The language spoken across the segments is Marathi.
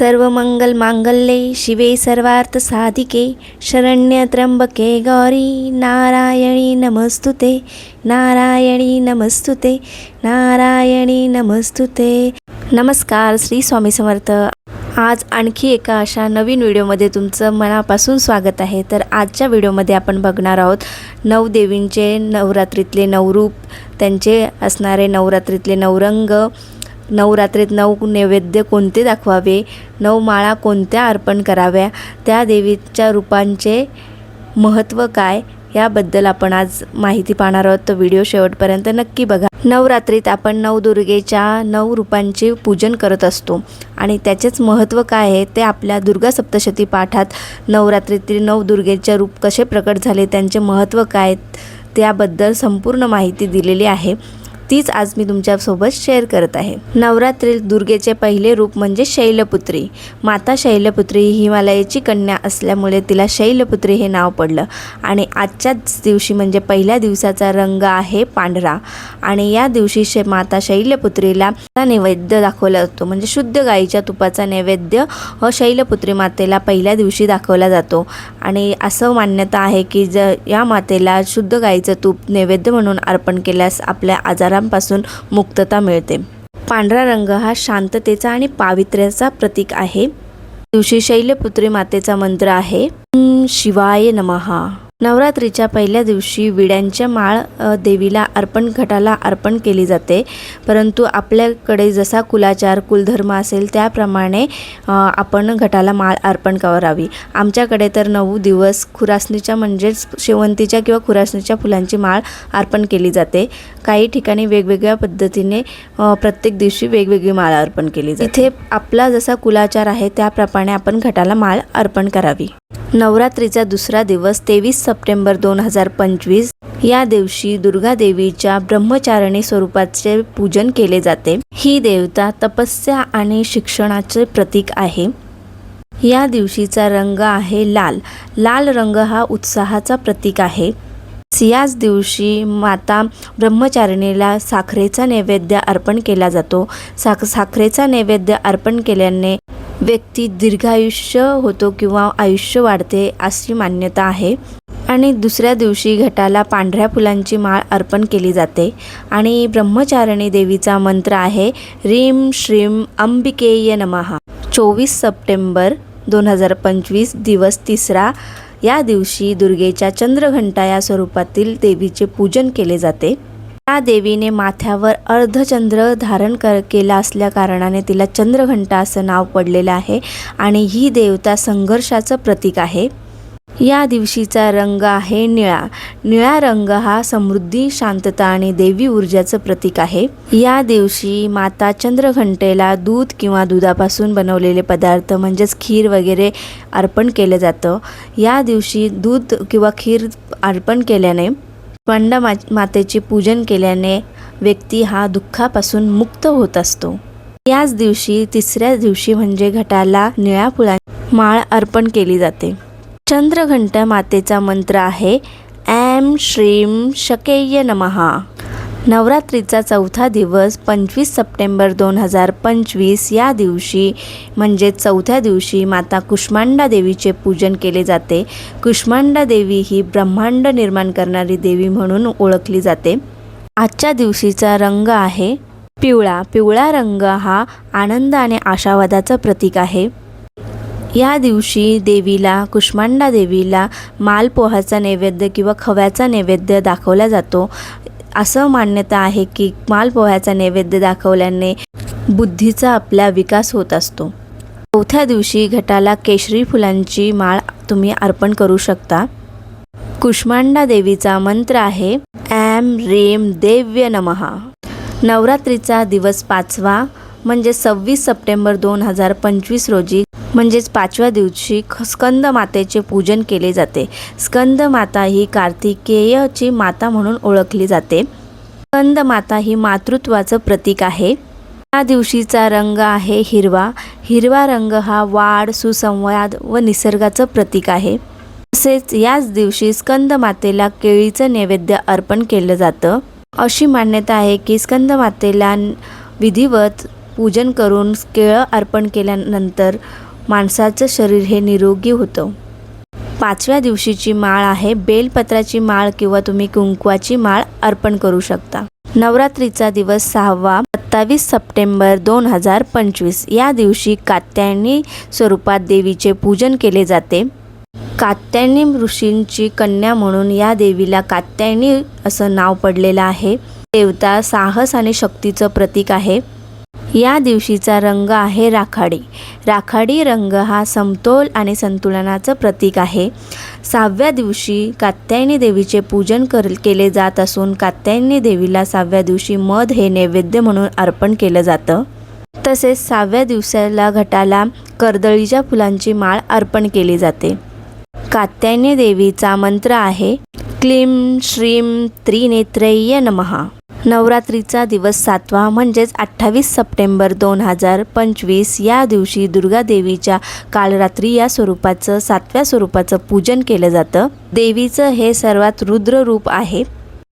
सर्व मंगल मांगल्ये शिवे सर्वार्थ साधिके शरण्य त्र्यंबके गौरी नारायणी नमस्तुते नारायणी नमस्तुते नारायणी नमस्तुते। नमस्कार श्री स्वामी समर्थ। आज आणखी एका अशा नवीन व्हिडिओमध्ये तुमचं मनापासून स्वागत आहे. तर आजच्या व्हिडिओमध्ये आपण बघणार आहोत नऊ देवींचे नवरात्रीतले नवरूप त्यांचे असणारे नवरात्रीतले नवरंग नवरात्रीत नऊ नैवेद्य कोणते दाखवावे? नऊ माळा कोणत्या अर्पण कराव्या? त्या देवीच्या रूपांचे महत्त्व काय? याबद्दल आपण आज माहिती पाहणार आहोत. तर व्हिडिओ शेवटपर्यंत नक्की बघा. नवरात्रीत आपण नवदुर्गेच्या नऊ रूपांचे पूजन करत असतो. आणि त्याचेच महत्त्व काय आहे? ते आपल्या दुर्गा सप्तशती पाठात नवरात्रीतील नवदुर्गेचे रूप कसे प्रकट झाले? त्यांचे महत्त्व काय त्याबद्दल संपूर्ण माहिती दिलेली आहे. तीच आज मी तुमच्यासोबत शेअर करत आहे. नवरात्रीत दुर्गेचे पहिले रूप म्हणजे शैलपुत्री. माता शैलपुत्री ही हिमालयाची कन्या असल्यामुळे तिला शैलपुत्री हे नाव पडलं. आणि आजच्याच दिवशी म्हणजे पहिल्या दिवसाचा रंग आहे पांढरा. आणि या दिवशी शे माता शैलपुत्रीला नैवेद्य दाखवला जातो. म्हणजे शुद्ध गाईच्या तुपाचा नैवेद्य व शैलपुत्री मातेला पहिल्या दिवशी दाखवला जातो. आणि असं मान्यता आहे की ज या मातेला शुद्ध गाईचं तूप नैवेद्य म्हणून अर्पण केल्यास आपल्या आजारा आजारांपासून मुक्तता मिळते. पांढरा रंग हा शांततेचा आणि पावित्र्याचा प्रतीक आहे. दिवशी शैलपुत्री मातेचा मंत्र आहे. शिवाय नमहा नवरात्रीच्या पहिल्या दिवशी विड्यांच्या माळ देवीला अर्पण घटाला अर्पण केली जाते. परंतु आपल्याकडे जसा कुलाचार कुलधर्म असेल त्याप्रमाणे आपण घटाला माळ अर्पण करावी. आमच्याकडे तर नऊ दिवस खुरासणीच्या म्हणजेच शेवंतीच्या किंवा खुरासणीच्या फुलांची माळ अर्पण केली जाते. काही ठिकाणी वेगवेगळ्या पद्धतीने प्रत्येक दिवशी वेगवेगळी माळ अर्पण केली जाते. इथे आपला जसा कुलाचार आहे त्याप्रमाणे आपण घटाला माळ अर्पण करावी. नवरात्रीचा दुसरा दिवस तेवीस सप्टेंबर दोन हजार पंचवीस. या दिवशी दुर्गा देवीच्या ब्रह्मचारिणी स्वरूपाचे पूजन केले जाते. ही देवता तपस्या आणि शिक्षणाचे प्रतीक आहे. या दिवशीचा रंग आहे लाल. लाल रंग हा उत्साहाचा प्रतीक आहे. याच दिवशी माता ब्रह्मचारिणीला साखरेचा नैवेद्य अर्पण केला जातो. साख साखरेचा नैवेद्य अर्पण केल्याने व्यक्ती दीर्घायुष्य होतो किंवा आयुष्य वाढते अशी मान्यता आहे. आणि दुसऱ्या दिवशी घटाला पांढऱ्या फुलांची माळ अर्पण केली जाते. आणि ब्रह्मचारिणी देवीचा मंत्र आहे रीम श्रीम अंबिकेय नमहा चोवीस सप्टेंबर दोन हजार पंचवीस दिवस तिसरा या दिवशी दुर्गेच्या चंद्रघंटा या स्वरूपातील देवीचे पूजन केले जाते. त्या देवीने माथ्यावर अर्धचंद्र धारण कर केला असल्या कारणाने तिला चंद्रघंटा असं नाव पडलेलं आहे आणि ही देवता संघर्षाचं प्रतीक आहे. या दिवशीचा रंग आहे निळा. निळा रंग हा समृद्धी शांतता आणि देवी ऊर्जाचं प्रतीक आहे. या दिवशी माता चंद्रघंटेला दूध किंवा दुधापासून बनवलेले पदार्थ म्हणजेच खीर वगैरे अर्पण केलं जातं. या दिवशी दूध किंवा खीर अर्पण केल्याने पंडा मा मातेचे पूजन केल्याने व्यक्ती हा दुःखापासून मुक्त होत असतो. याच दिवशी तिसऱ्या दिवशी म्हणजे घटाला निळ्या फुला माळ अर्पण केली जाते. चंद्रघंटा मातेचा मंत्र आहे ॲम श्रीम शकेय नमहा नवरात्रीचा चौथा दिवस पंचवीस सप्टेंबर दोन हजार पंचवीस या दिवशी म्हणजे चौथ्या दिवशी माता कुष्मांडा देवीचे पूजन केले जाते. कुष्मांडा देवी ही ब्रह्मांड निर्माण करणारी देवी म्हणून ओळखली जाते. आजच्या दिवशीचा रंग आहे पिवळा. पिवळा रंग हा आनंद आणि आशावादाचं प्रतीक आहे. या दिवशी देवीला कुष्मांडा देवीला मालपोहाचा नैवेद्य किंवा खव्याचा नैवेद्य दाखवला जातो. असं मान्यता आहे की मालपोह्याचा नैवेद्य दाखवल्याने बुद्धीचा आपला विकास होत असतो. चौथ्या दिवशी घटाला केशरी फुलांची माळ तुम्ही अर्पण करू शकता. कुष्मांडा देवीचा मंत्र आहे ॲम रेम देव्य नमहा नवरात्रीचा दिवस पाचवा म्हणजे सव्वीस सप्टेंबर दोन हजार पंचवीस रोजी म्हणजेच पाचव्या दिवशी ख- स्कंद मातेचे पूजन केले जाते. स्कंद माता ही कार्तिकेयची माता म्हणून ओळखली जाते. स्कंद माता ही मातृत्वाचं प्रतीक आहे. या दिवशीचा रंग आहे हिरवा. हिरवा रंग हा वाढ सुसंवाद व निसर्गाचं प्रतीक आहे. तसेच याच दिवशी स्कंद मातेला केळीचं नैवेद्य अर्पण केलं जातं. अशी मान्यता आहे की स्कंद मातेला विधिवत पूजन करून केळं अर्पण केल्यानंतर माणसाचं शरीर हे निरोगी होतं. पाचव्या दिवशीची माळ आहे बेलपत्राची माळ किंवा तुम्ही कुंकवाची माळ अर्पण करू शकता. नवरात्रीचा दिवस सहावा सत्तावीस सप्टेंबर दोन हजार पंचवीस. या दिवशी कात्यायनी स्वरूपात देवीचे पूजन केले जाते. कात्यायनी ऋषींची कन्या म्हणून या देवीला कात्यायनी असं नाव पडलेलं आहे. देवता साहस आणि शक्तीचं प्रतीक आहे. या दिवशीचा रंग आहे राखाडी. राखाडी रंग हा समतोल आणि संतुलनाचं प्रतीक आहे. सहाव्या दिवशी कात्यायनी देवीचे पूजन कर केले जात असून कात्यायनी देवीला सहाव्या दिवशी मध हे नैवेद्य म्हणून अर्पण केलं जातं. तसेच सहाव्या दिवसाला घटाला कर्दळीच्या फुलांची माळ अर्पण केली जाते. कात्यायनी देवीचा मंत्र आहे क्लीम श्रीम त्रिनेत्रय्य नमहा नवरात्रीचा दिवस सातवा म्हणजेच अठ्ठावीस सप्टेंबर दोन हजार पंचवीस या दिवशी दुर्गादेवीच्या कालरात्री या स्वरूपाचं सातव्या स्वरूपाचं पूजन केलं जातं. देवीचं हे सर्वात रुद्र रूप आहे.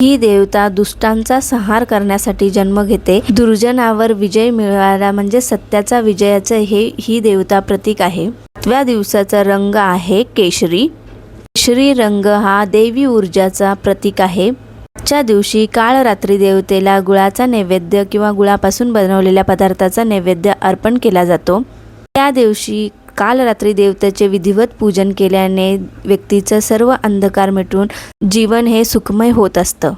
ही देवता दुष्टांचा संहार करण्यासाठी जन्म घेते. दुर्जनावर विजय मिळवायला म्हणजे सत्याचा विजयाचं हे ही देवता प्रतीक आहे. सातव्या दिवसाचा रंग आहे केशरी. केशरी रंग हा देवी ऊर्जाचा प्रतीक आहे. च्या दिवशी काळ रात्री देवतेला गुळाचा नैवेद्य किंवा गुळापासून बनवलेल्या पदार्थाचा नैवेद्य अर्पण केला जातो. त्या दिवशी काल रात्री देवतेचे विधिवत पूजन केल्याने व्यक्तीचं सर्व अंधकार मिटून जीवन हे सुखमय होत असतं.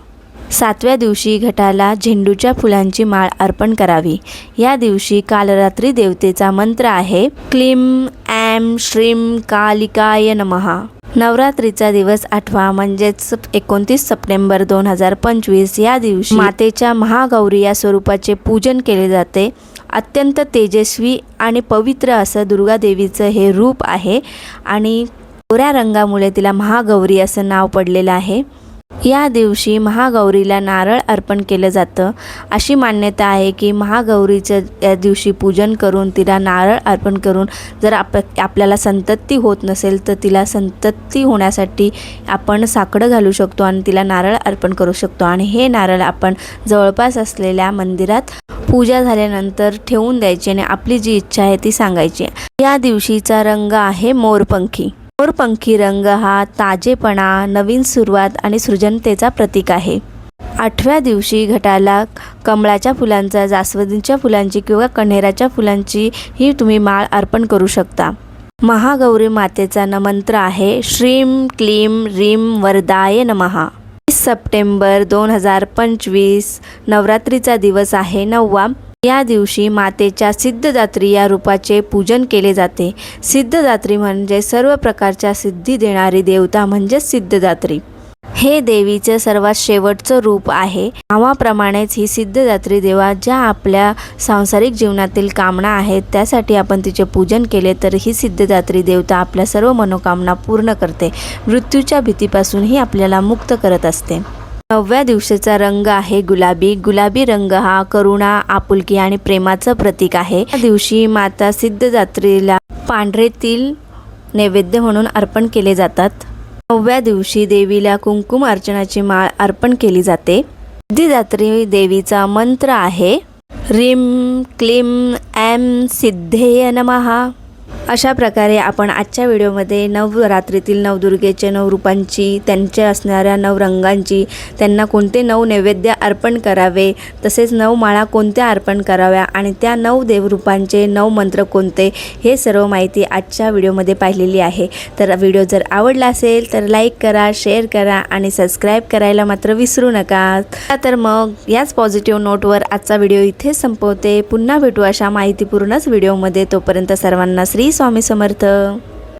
सातव्या दिवशी घटाला झेंडूच्या फुलांची माळ अर्पण करावी. या दिवशी कालरात्री देवतेचा मंत्र आहे क्लीम ॲम श्रीम कालिकाय नमहा नवरात्रीचा दिवस आठवा म्हणजेच एकोणतीस सप्टेंबर दोन हजार पंचवीस या दिवशी मातेच्या महागौरी या स्वरूपाचे पूजन केले जाते. अत्यंत तेजस्वी आणि पवित्र असं दुर्गादेवीचं हे रूप आहे आणि गोऱ्या रंगामुळे तिला महागौरी असं नाव पडलेलं आहे. या दिवशी महागौरीला नारळ अर्पण केलं जातं. अशी मान्यता आहे की महागौरीचं या दिवशी पूजन करून तिला नारळ अर्पण करून जर आप आपल्याला संतती होत नसेल तर तिला संतती होण्यासाठी आपण साकडं घालू शकतो आणि तिला नारळ अर्पण करू शकतो. आणि हे नारळ आपण जवळपास असलेल्या मंदिरात पूजा झाल्यानंतर ठेवून द्यायची आणि आपली जी इच्छा आहे ती सांगायची. या दिवशीचा रंग आहे मोरपंखी. मोरपंखी रंग हा ताजेपणा नवीन सुरुवात आणि सृजनतेचा प्रतीक आहे. आठव्या दिवशी घटाला कमळाच्या फुलांचा जास्वंदीच्या फुलांची किंवा कण्हेराच्या फुलांची ही तुम्ही माळ अर्पण करू शकता. महागौरी मातेचा नमंत्र आहे श्रीम क्लीम रीम वरदाय नमहा. सप्टेंबर दोन हजार पंचवीस नवरात्रीचा दिवस आहे नववा या दिवशी मातेच्या सिद्धदात्री या रूपाचे पूजन केले जाते. सिद्धदात्री म्हणजे सर्व प्रकारच्या सिद्धी देणारी देवता म्हणजेच सिद्धदात्री. हे देवीचं सर्वात शेवटचं रूप आहे. नावाप्रमाणेच ही सिद्धदात्री देवा ज्या आपल्या सांसारिक जीवनातील कामना आहेत त्यासाठी आपण तिचे पूजन केले तर ही सिद्धदात्री देवता आपल्या सर्व मनोकामना पूर्ण करते. मृत्यूच्या भीतीपासूनही आपल्याला मुक्त करत असते. नवव्या दिवशीचा रंग आहे गुलाबी. गुलाबी रंग हा करुणा आपुलकी आणि प्रेमाचं प्रतीक आहे. या दिवशी माता सिद्धदात्रीला पांढरे तिल नैवेद्य म्हणून अर्पण केले जातात. नवव्या दिवशी देवीला कुंकुम अर्चनाची माळ अर्पण केली जाते. सिद्धिदात्री देवीचा मंत्र आहे रिम क्लीं ॲम सिद्धेय नमहा अशा प्रकारे आपण आजच्या व्हिडिओमध्ये नवरात्रीतील नवदुर्गेचे नऊ रूपांची त्यांच्या असणाऱ्या नऊ रंगांची त्यांना कोणते नऊ नैवेद्य अर्पण करावे तसेच नऊ माळा कोणत्या अर्पण कराव्या आणि त्या नऊ देवरूपांचे नऊ मंत्र कोणते हे सर्व माहिती आजच्या व्हिडिओमध्ये पाहिलेली आहे. तर व्हिडिओ जर आवडला असेल तर लाईक करा शेअर करा आणि सबस्क्राईब करायला मात्र विसरू नका. तर मग याच पॉझिटिव्ह नोटवर आजचा व्हिडिओ इथे संपवते. पुन्हा भेटू अशा माहितीपूर्णच व्हिडिओमध्ये. तोपर्यंत सर्वांना श्री श्री स्वामी समर्थ.